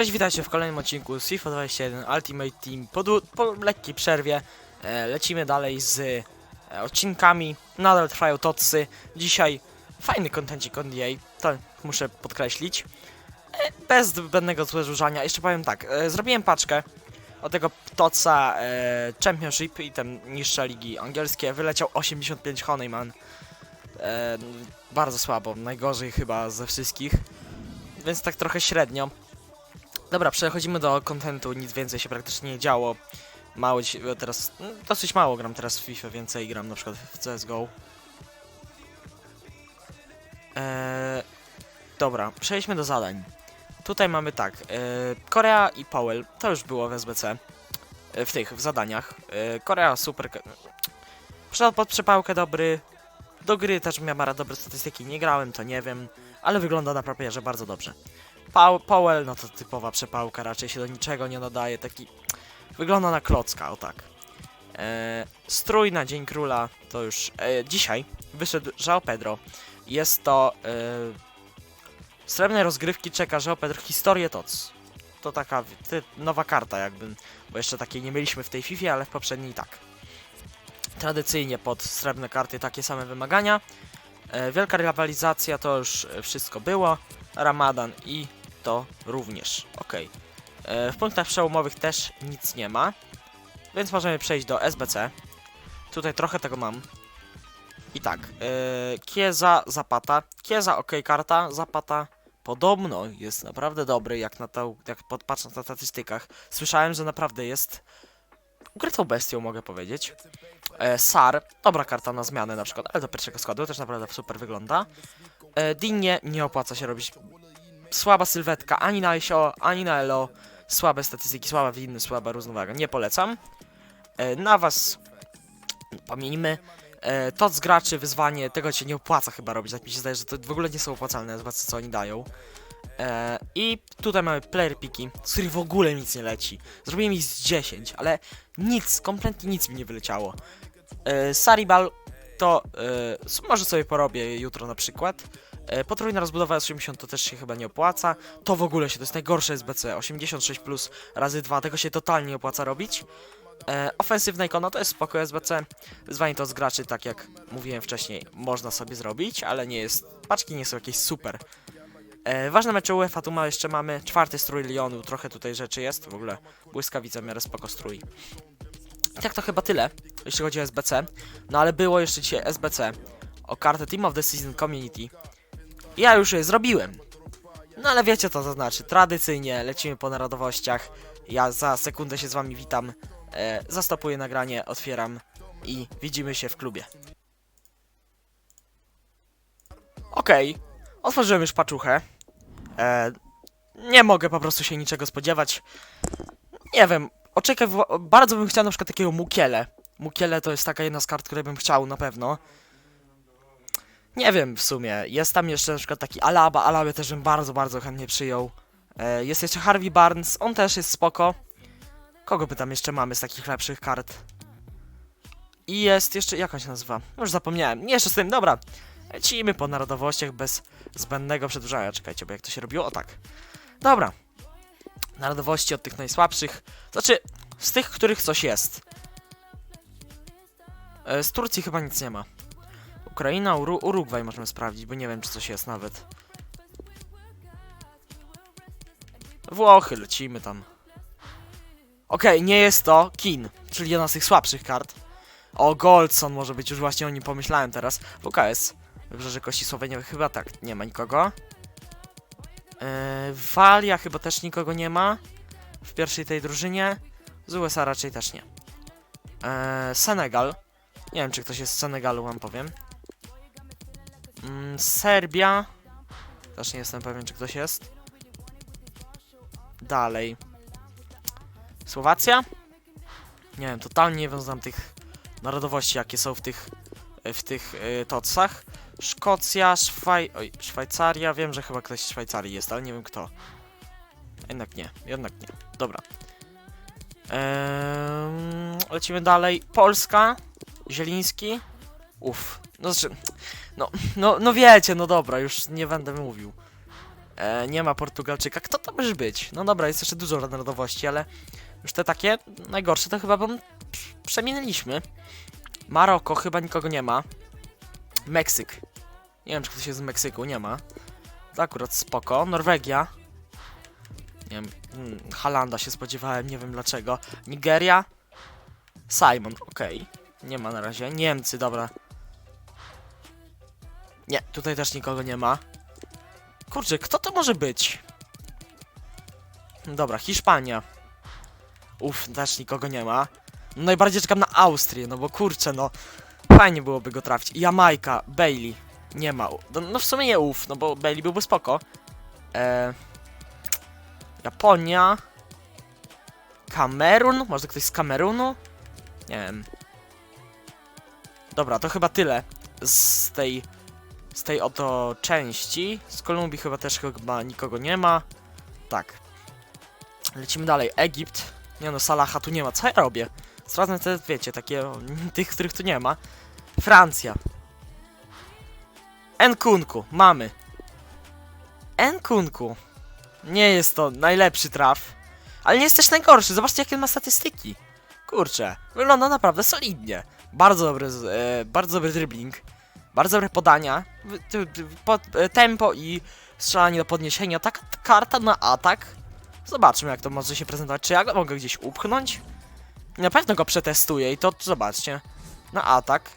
Cześć, witajcie w kolejnym odcinku z FIFA 21 Ultimate Team. Po, po lekkiej przerwie e, lecimy dalej z e, odcinkami. Nadal trwają totsy. Dzisiaj fajny kontencik od EA, to muszę podkreślić. E, bez zbędnego złożania. Jeszcze powiem tak, e, zrobiłem paczkę od tego totsa e, Championship i ten niższe ligi angielskie. Wyleciał 85 Honeyman. E, bardzo słabo, najgorzej chyba ze wszystkich. Więc tak trochę średnio. Dobra, przechodzimy do kontentu, nic więcej się praktycznie nie działo. Mało dziś, teraz, no, dosyć mało gram teraz w FIFA, więcej gram na przykład w CSGO. Eee, dobra, przejdźmy do zadań. Tutaj mamy tak, e, Korea i Powell, to już było w SBC, e, w tych, w zadaniach. E, Korea super, Przyszedł pod przepałkę dobry, do gry też miała dobre statystyki, nie grałem, to nie wiem, ale wygląda na papierze bardzo dobrze. Pau- Powell, no to typowa przepałka, raczej się do niczego nie nadaje, taki... Wygląda na klocka, o tak. E, strój na Dzień Króla, to już e, dzisiaj wyszedł João Pedro. Jest to... E, srebrnej rozgrywki czeka João Pedro Historię TOC. To taka ty, nowa karta jakby, bo jeszcze takiej nie mieliśmy w tej FIFA, ale w poprzedniej tak. Tradycyjnie pod srebrne karty takie same wymagania. E, wielka rywalizacja to już wszystko było. Ramadan i to również. Ok. W punktach przełomowych też nic nie ma. Więc możemy przejść do SBC. Tutaj trochę tego mam. I tak. E, Kieza, Zapata. Kieza, ok, karta. Zapata podobno jest naprawdę dobry, jak na to, jak patrząc na statystykach. Słyszałem, że naprawdę jest ukrytą bestią, mogę powiedzieć. E, Sar, dobra karta na zmianę na przykład, ale do pierwszego składu też naprawdę super wygląda. E, Dinie nie opłaca się robić słaba sylwetka, ani na ISO, ani na ELO, słabe statystyki, słaba winy, słaba równowaga, nie polecam. E, na was pomijmy. E, to z graczy, wyzwanie, tego się nie opłaca chyba robić, tak mi się zdaje, że to w ogóle nie są opłacalne, zobaczcie co oni dają. E, I tutaj mamy player piki, z których w ogóle nic nie leci. Zrobiłem ich z 10, ale nic, kompletnie nic mi nie wyleciało. E, Saribal to e, może sobie porobię jutro na przykład. E, Potrójna rozbudowa S80 to też się chyba nie opłaca. To w ogóle się, to jest najgorsze SBC. 86 plus razy 2, tego się totalnie nie opłaca robić. E, ofensywna ikona to jest spoko SBC. Wyzwanie to z graczy, tak jak mówiłem wcześniej, można sobie zrobić, ale nie jest. Paczki nie są jakieś super. E, ważne mecze UEFA tu ma, jeszcze mamy czwarty strój Lyonu, trochę tutaj rzeczy jest, w ogóle błyskawica w miarę spoko strój. I tak to chyba tyle, jeśli chodzi o SBC. No ale było jeszcze dzisiaj SBC o kartę Team of the Season Community. Ja już je zrobiłem. No ale wiecie co to znaczy. Tradycyjnie lecimy po narodowościach. Ja za sekundę się z wami witam. E, zastopuję nagranie, otwieram i widzimy się w klubie. Okej, otworzyłem już paczuchę. E, nie mogę po prostu się niczego spodziewać. Nie wiem, oczekiwa... bardzo bym chciał na przykład takiego Mukiele. Mukiele to jest taka jedna z kart, której bym chciał na pewno. Nie wiem w sumie. Jest tam jeszcze na przykład taki Alaba. Alabę też bym bardzo, bardzo chętnie przyjął. E, jest jeszcze Harvey Barnes. On też jest spoko. Kogo by tam jeszcze mamy z takich lepszych kart? I jest jeszcze... Jak on się nazywa? Już zapomniałem. Nie, jeszcze z tym. Dobra. Lecimy po narodowościach bez zbędnego przedłużania. Czekajcie, bo jak to się robiło? O tak. Dobra. Narodowości od tych najsłabszych. Znaczy, z tych, których coś jest. E, Z Turcji chyba nic nie ma. Ukraina, Uru Urugwaj możemy sprawdzić, bo nie wiem, czy coś jest nawet. Włochy, lecimy tam. Okej, nie jest to Kin, czyli jedna z tych słabszych kart. O, Goldson może być, już właśnie o nim pomyślałem teraz. WKS, Wybrzeże Kości Słoweniowe, chyba tak, nie ma nikogo. Yy, Walia chyba też nikogo nie ma. W pierwszej tej drużynie. Z USA raczej też nie. Yy, Senegal. Nie wiem, czy ktoś jest z Senegalu, wam powiem. Mm, Serbia. Też nie jestem pewien, czy ktoś jest. Dalej. Słowacja? Nie wiem, totalnie nie wiem, tych narodowości, jakie są w tych w tych y. Szkocja, Szwaj... Oj, Szwajcaria, wiem, że chyba ktoś z Szwajcarii jest, ale nie wiem kto. Jednak nie, jednak nie. Dobra. Ehm, lecimy dalej. Polska. Zieliński. Uff. No, znaczy, no, no, no wiecie, no dobra, już nie będę mówił. E, nie ma Portugalczyka. Kto to może być? No dobra, jest jeszcze dużo narodowości, ale już te takie najgorsze to chyba bym przeminęliśmy. Maroko chyba nikogo nie ma. Meksyk. Nie wiem, czy ktoś jest z Meksyku, nie ma. To akurat spoko. Norwegia. Nie wiem, hmm, Halanda się spodziewałem, nie wiem dlaczego. Nigeria. Simon, okej. Nie ma na razie. Niemcy, dobra. Nie, tutaj też nikogo nie ma. Kurczę, kto to może być? Dobra, Hiszpania. Uff, też nikogo nie ma. No najbardziej czekam na Austrię, no bo kurczę, no. Fajnie byłoby go trafić. Jamajka, Bailey. Nie ma. No, no w sumie nie uff, no bo Bailey byłby spoko. E... Japonia. Kamerun? Może ktoś z Kamerunu? Nie wiem. Dobra, to chyba tyle z tej z tej oto części. Z Kolumbii chyba też chyba nikogo nie ma. Tak. Lecimy dalej. Egipt. Nie no, Salaha tu nie ma. Co ja robię? Sprawdzam te, wiecie, takie tych, których tu nie ma. Francja. Nkunku. Mamy. Nkunku. Nie jest to najlepszy traf. Ale nie jest też najgorszy. Zobaczcie, jakie ma statystyki. Kurczę. Wygląda naprawdę solidnie. Bardzo dobry, e, bardzo dobry dribbling. Bardzo dobre podania. e, Tempo i strzelanie do podniesienia. Taka karta na atak. Zobaczmy, jak to może się prezentować. Czy ja go mogę gdzieś upchnąć? Na pewno go przetestuję i to zobaczcie. Na atak.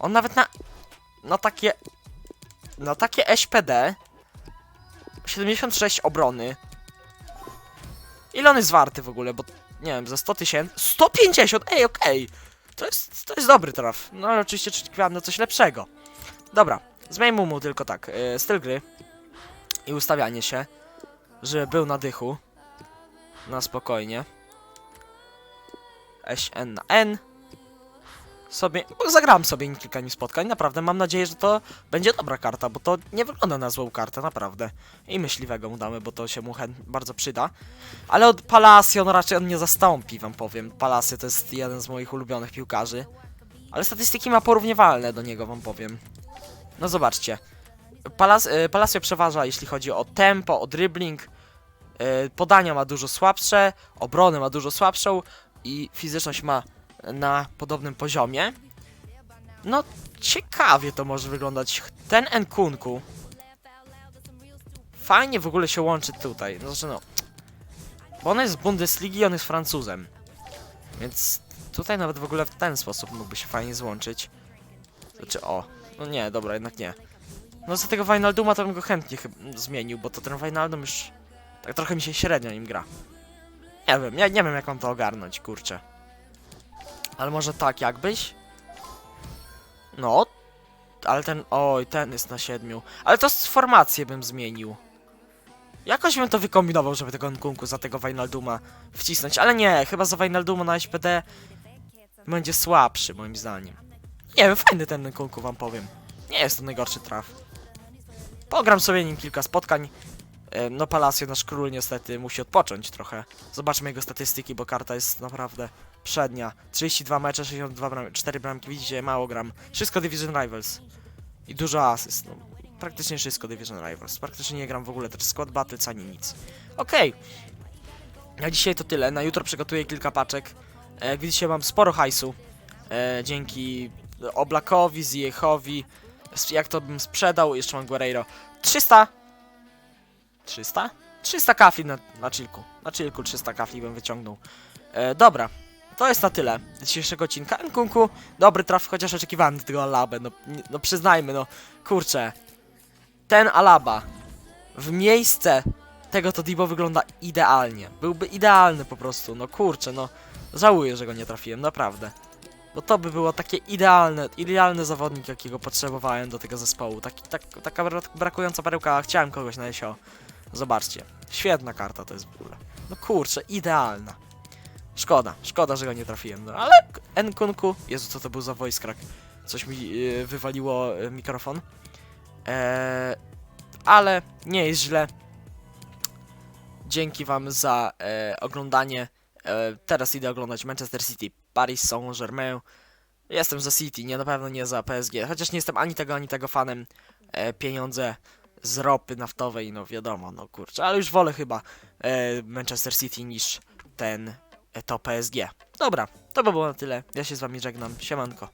On nawet na. Na takie. Na takie SPD. 76 obrony. Ile on jest warty w ogóle? Bo nie wiem, za 100 tysięcy. 150! Ej, okej. To jest, to jest dobry traf. No ale oczywiście oczekiwałem na coś lepszego. Dobra, zmieńmy mu tylko tak. Yy, styl gry i ustawianie się, żeby był na dychu. Na spokojnie. SN na N. Sobie, bo zagram sobie nim kilka dni spotkań, naprawdę mam nadzieję, że to będzie dobra karta, bo to nie wygląda na złą kartę, naprawdę. I myśliwego mu damy, bo to się mu bardzo przyda. Ale od Palacio, no raczej on nie zastąpi, wam powiem. Palacio to jest jeden z moich ulubionych piłkarzy. Ale statystyki ma porównywalne do niego, wam powiem. No zobaczcie. Palas y, Palacio przeważa, jeśli chodzi o tempo, o dribbling. Y, podania ma dużo słabsze, obronę ma dużo słabszą i fizyczność ma na podobnym poziomie. No, ciekawie to może wyglądać. Ten Nkunku fajnie w ogóle się łączy tutaj. Znaczy no, bo on jest z Bundesligi, on jest Francuzem. Więc tutaj nawet w ogóle w ten sposób mógłby się fajnie złączyć. Znaczy, o. No nie, dobra, jednak nie. No za tego Wijnalduma to bym go chętnie zmienił, bo to ten Wijnaldum już tak trochę mi się średnio nim gra. Nie wiem, ja nie wiem jak mam to ogarnąć, kurczę. Ale może tak jakbyś? No. Ale ten, oj, ten jest na siedmiu. Ale to z formację bym zmienił. Jakoś bym to wykombinował, żeby tego Nkunku za tego Wijnalduma wcisnąć, ale nie, chyba za Wijnalduma na SPD będzie słabszy moim zdaniem. Nie wiem, fajny ten Nkunku wam powiem. Nie jest to najgorszy traf. Pogram sobie nim kilka spotkań. E, No Palacio, nasz król niestety musi odpocząć trochę. Zobaczmy jego statystyki, bo karta jest naprawdę przednia. 32 mecze, 62 bram 4 bramki, widzicie, mało gram. Wszystko Division Rivals. I dużo asyst, no. Praktycznie wszystko Division Rivals. Praktycznie nie gram w ogóle też Squad Battles ani nic. Okej. Na dzisiaj to tyle. Na jutro przygotuję kilka paczek. E, jak widzicie mam sporo hajsu. E, dzięki Oblakowi, Ziechowi. S- Jak to bym sprzedał, jeszcze mam Guerreiro. 300! 300? 300 kafli na, na chillku. Na chillku 300 kafli bym wyciągnął. E, dobra. To jest na tyle dzisiejszego odcinka. Nkunku, dobry traf, chociaż oczekiwałem do tego Alabę. No, no przyznajmy, no kurczę. Ten Alaba w miejsce tego to Dibo wygląda idealnie. Byłby idealny po prostu, no kurczę, no. Żałuję, że go nie trafiłem, naprawdę. Bo to by było takie idealne, idealny zawodnik, jakiego potrzebowałem do tego zespołu. Taki, tak, taka bra- brakująca perełka, chciałem kogoś na SEO. Zobaczcie, świetna karta to jest w ogóle. No kurczę, idealna. Szkoda, szkoda, że go nie trafiłem, no ale Nkunku, Jezu, co to był za voice crack? Coś mi yy, wywaliło yy, mikrofon. Eee, ale nie jest źle. Dzięki wam za e, oglądanie. E, teraz idę oglądać Manchester City, Paris Saint-Germain. Jestem za City, nie na pewno nie za PSG. Chociaż nie jestem ani tego, ani tego fanem. E, pieniądze z ropy naftowej, no wiadomo, no kurczę, ale już wolę chyba e, Manchester City niż ten, e, to PSG. Dobra, to by było na tyle. Ja się z wami żegnam. Siemanko.